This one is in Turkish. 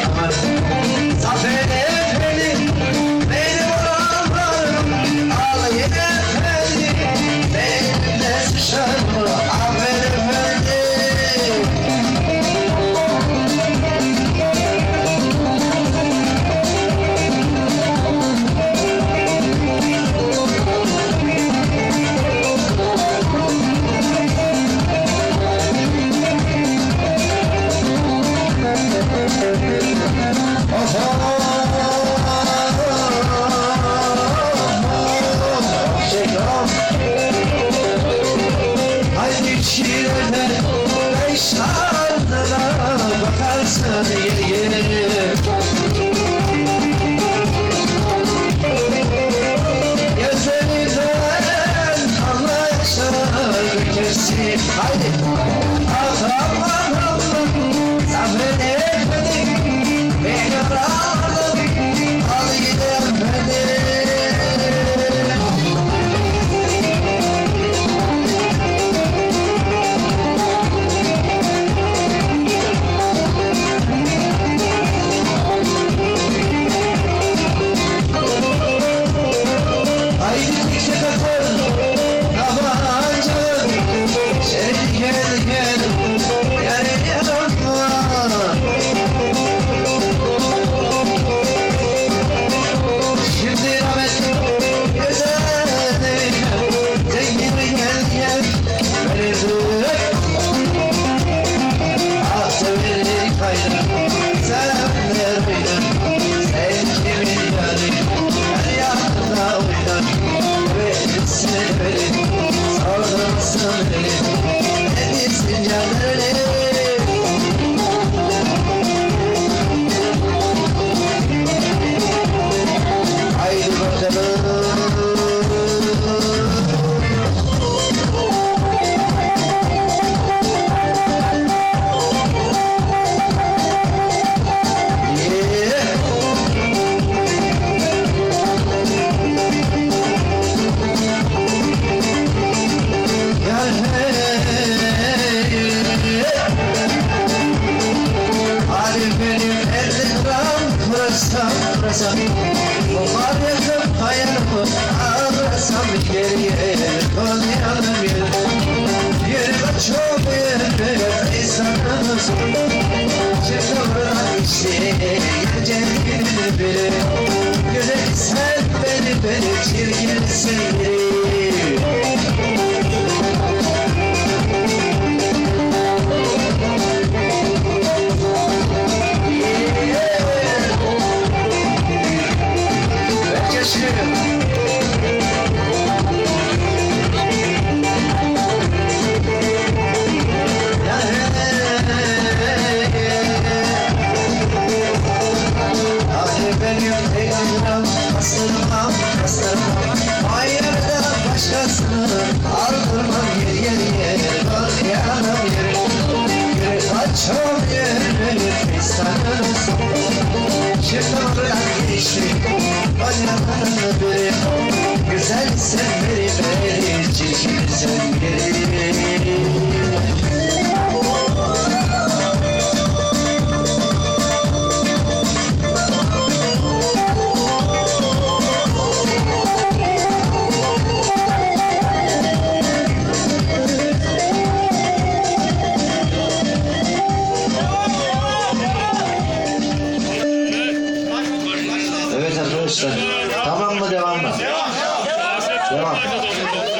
Bye. Şiirine beş ardına bakarsan yerine Gözlerinden anlaşılır kesin. Haydi. Atam yeah. Gül benim Erzincan Pırasam pırasam Kokar yakıp hayalımı Ağlasam geriye Toz yanım yer Yerime çok yerime İnsanımız Çıkıp işte Aldırmam yer yer yer Bak yanım yer Gül açam yer Beni fistanız Çıkımdan geçti Bacağını biri Güzel sen beri beri Çirkin 来吧